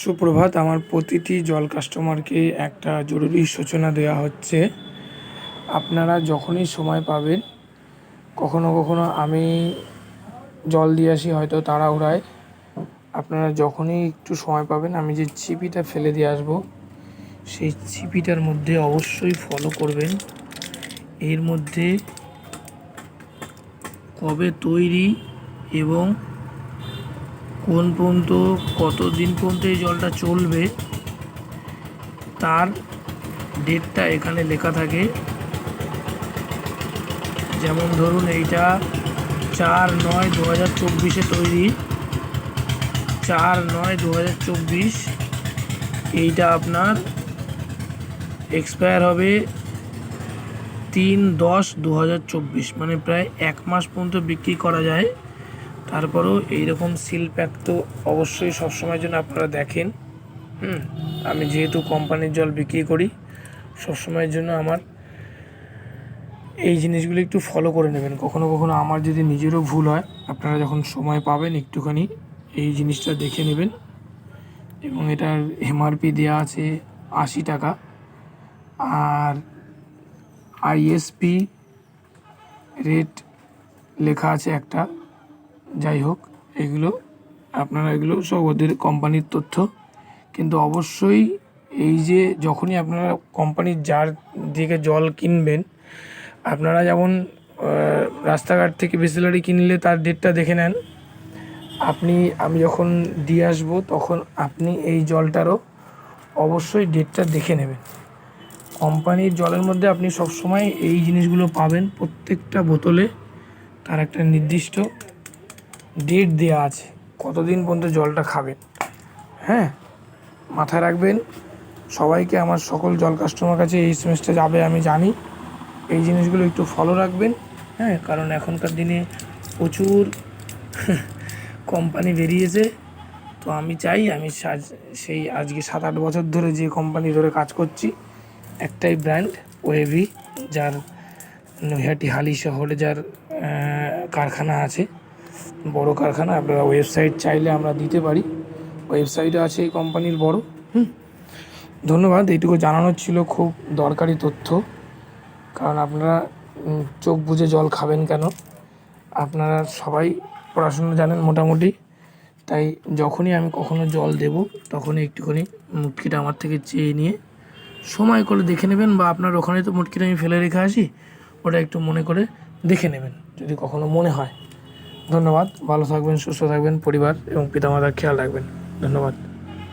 সুপ্রভাত, আমার প্রতিটি জল কাস্টমারকে একটা জরুরি সূচনা দেওয়া হচ্ছে। আপনারা যখনই সময় পাবেন, কখনো কখনো আমি জল দিয়ে আসি হয়তো তাড়াহুড়ায়। আপনারা যখনই একটু সময় পাবেন, আমি যে চিপিটা ফেলে দিয়ে আসব, সেই চিপিটার মধ্যে অবশ্যই ফলো করবেন। এর মধ্যে কবে তৈরি এবং কোন পর্যন্ত, কতদিন পর্যন্ত এই জলটা চলবে, তার ডেটটা এখানে লেখা থাকে। যেমন ধরুন, এইটা চার নয় দু হাজার চব্বিশে তৈরি। চার নয় দু হাজার চব্বিশ, এইটা আপনার এক্সপায়ার হবে তিন দশ দু হাজার চব্বিশ মানে প্রায় এক মাস পর্যন্ত বিক্রি করা যায়। তারপরেও এইরকম সিল প্যাক তো অবশ্যই সবসময়ের জন্য আপনারা দেখেন। হুম, আমি যেহেতু কোম্পানির জল বিক্রি করি, সবসময়ের জন্য আমার এই জিনিসগুলো একটু ফলো করে নেবেন। কখনো কখনো আমার যদি নিজেরও ভুল হয়, আপনারা যখন সময় পাবেন একটুখানি এই জিনিসটা দেখে নেবেন। এবং এটার এমআরপি দেওয়া আছে আশি টাকা। আর আইএসপি রেট লেখা আছে একটা। যাই হোক এগুলো, আপনারা এগুলো সব ওদের কোম্পানির তথ্য। কিন্তু অবশ্যই এই যে যখনই আপনারা কোম্পানির যার দিকে জল কিনবেন, আপনারা যেমন রাস্তাঘাট থেকে বিসলারি কিনলে তার ডেটটা দেখে নেন। আপনি, আমি যখন দিয়ে আসব, তখন আপনি এই জলটারও অবশ্যই ডেটটা দেখে নেবেন। কোম্পানির জলের মধ্যে আপনি সবসময় এই জিনিসগুলো পাবেন প্রত্যেকটা বোতলে। তার একটা নির্দিষ্ট ডেট দেওয়া আছে, কতদিন পর্যন্ত জলটা খাবেন। হ্যাঁ? মাথায় রাখবেন, সবাইকে আমার সকল জল কাস্টমার কাছে এই এসএমএসটা যাবে, আমি জানি। এই জিনিসগুলো একটু ফলো রাখবেন হ্যাঁ? কারণ এখনকার দিনে প্রচুর কোম্পানি বেরিয়েছে। তো আমি চাই, আমি সেই আজকে সাত আট বছর ধরে যে কোম্পানি ধরে কাজ করছি, একটাই ব্র্যান্ড ওয়েভি যার নৈহাটি হালি শহরে যার কারখানা আছে। বড় কারখানা, আপনারা ওয়েবসাইট চাইলে আমরা দিতে পারি। ওয়েবসাইটও আছে এই কোম্পানির বড়, হুম? ধন্যবাদ, এইটুকু জানানোর ছিল খুব দরকারি তথ্য। কারণ আপনারা চোখ বুজে জল খাবেন কেন? আপনারা সবাই পড়াশোনা জানেন মোটামুটি। তাই যখনই আমি কখনো জল দেব, তখনই একটুখানি মুটকিটা আমার থেকে চেয়ে নিয়ে সময় করে দেখে নেবেন বা আপনার ওখানে তো মুটকিটা আমি ফেলে রেখে আসি, ওটা একটু মনে করে দেখে নেবেন, যদি কখনো মনে হয়। ধন্যবাদ। ভালো থাকবেন সুস্থ থাকবেন পরিবার এবং পিতামাতার খেয়াল রাখবেন। ধন্যবাদ।